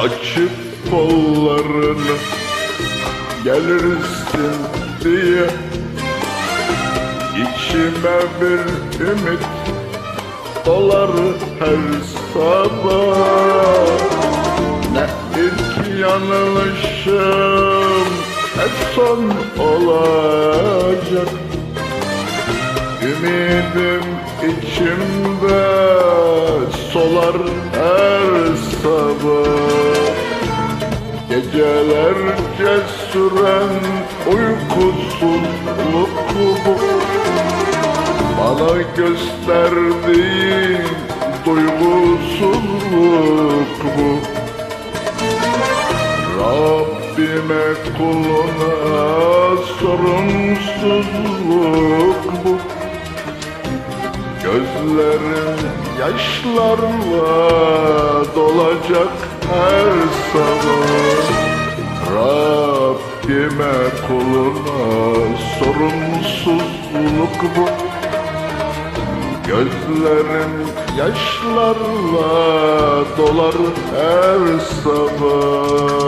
Açıp kollarını gelirsin diye İçime bir ümit dolar her sabah. Ne ilk yanılışım ne son olacak. Ümidim içimde solar her sabah Gecelerce süren uykusuzluk bu Bana gösterdiğin duygusuzluk bu Rabbime kuluna sorumsuzluk bu Gözlerim yaşlarla dolacak her sabah. Rabbime kuluna sorumsuzluk bu. Gözlerim yaşlarla dolar her sabah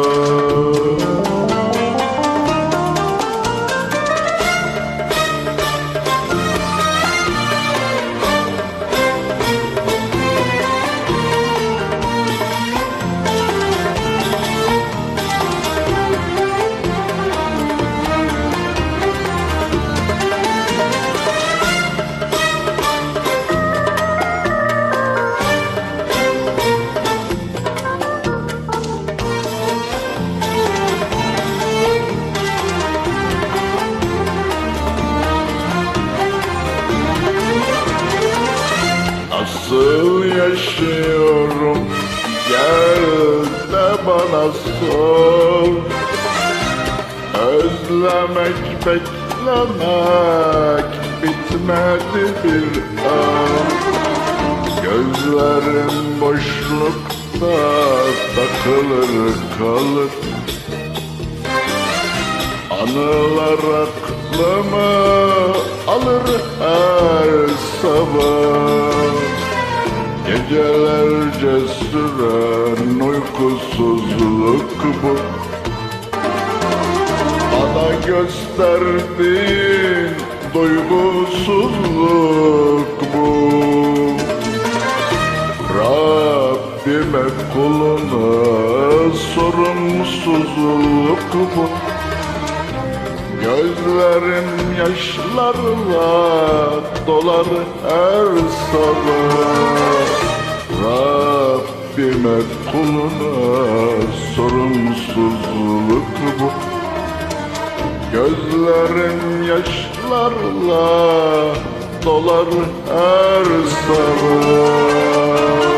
Nasıl yaşıyorum? Gel de bana sor. Özlemek beklemek bitmedi bir an. Gözlerim boşlukta takılır kalır. Anılar aklımı alır her sabah Gecelerce süren uykusuzluk bu. Bana gösterdiğin duygusuzluk bu. Rabbime kuluna sorumsuzluk bu Gözlerim yaşlarla dolar her sabah. Rabbime kuluna sorumsuzluk bu. Gözlerim yaşlarla dolar her sabah